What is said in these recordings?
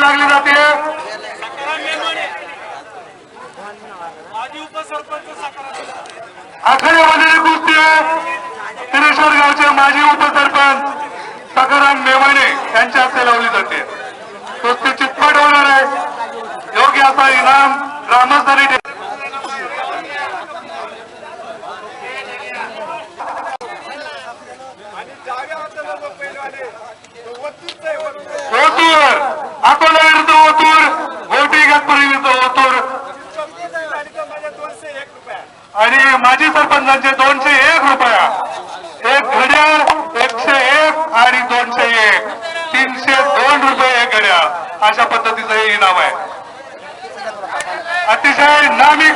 कुस्ती लागली जाते आखाड्यामध्ये कुस्ती तिरेश्वर गावचे माजी उपसरपंच सकाराम मेवाणे यांच्या हस्ते लावली जाते. कुस्ती चितपट होणार आहे. योग्य असा इनाम ग्रामस्थांनी आणि माजी सरपंचांचे दोनशे एक रुपया. एक घड्याळ एकशे एक आणि दोनशे एक. तीनशे दोन रुपये एक घड्याळ. अशा पद्धतीचं हे इनाम आहे. अतिशय नामी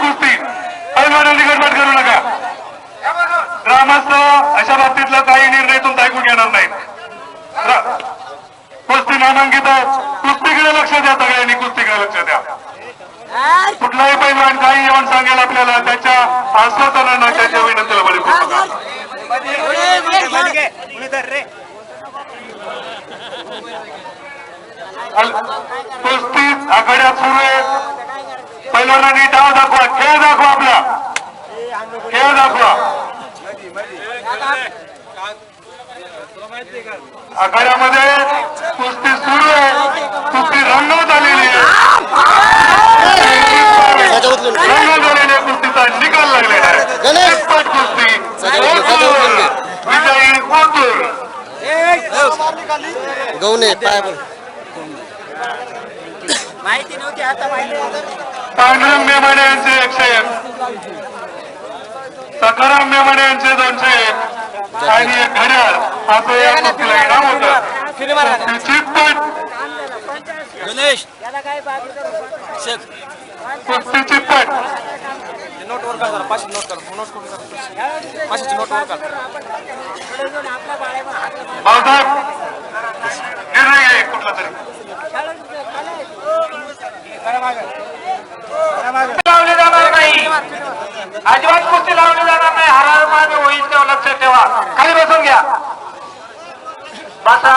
सांगेल आपल्याला त्याच्या आस्वादनानं त्याच्या विनंतीला बळी पडू आघाड्या सुरू आहे पहिल्यांदा डाव दाखवा. खेळ दाखवा आपला. खेळ दाखवा. आघाड्यामध्ये कुस्ती सुरू आहे कुस्ती रंगवत आलेली आहे रंगवत आलेल्या कुस्तीचा निकाल लागलेला आहे गणेश! चितपट कुस्ती सजावट- सजावट करून घे. विजयी कोतूर गवणे पाय पण. माहिती नव्हती आता माहिती पांडुरंग मेमाणे यांचे एकशे एक. सखाराम मेमाणे यांचे दोनशे एक. आणि एक घड्याळ असं या कुस्तीला इनाम होतं. गणेश. कुस्ती नोट वर करा पाचशे नोट करा नोट करून करा पाचशेची नोट वर करा आपला बाळेमा हात भाऊसाहेब निर्णय घ्या एक कुठला तरी लावली जाणार नाही. अजिबात कुस्ती लावली जाणार नाही. हरार मागे होईल तेव्हा लक्षात ठेवा. खाली बसून घ्या. बसा.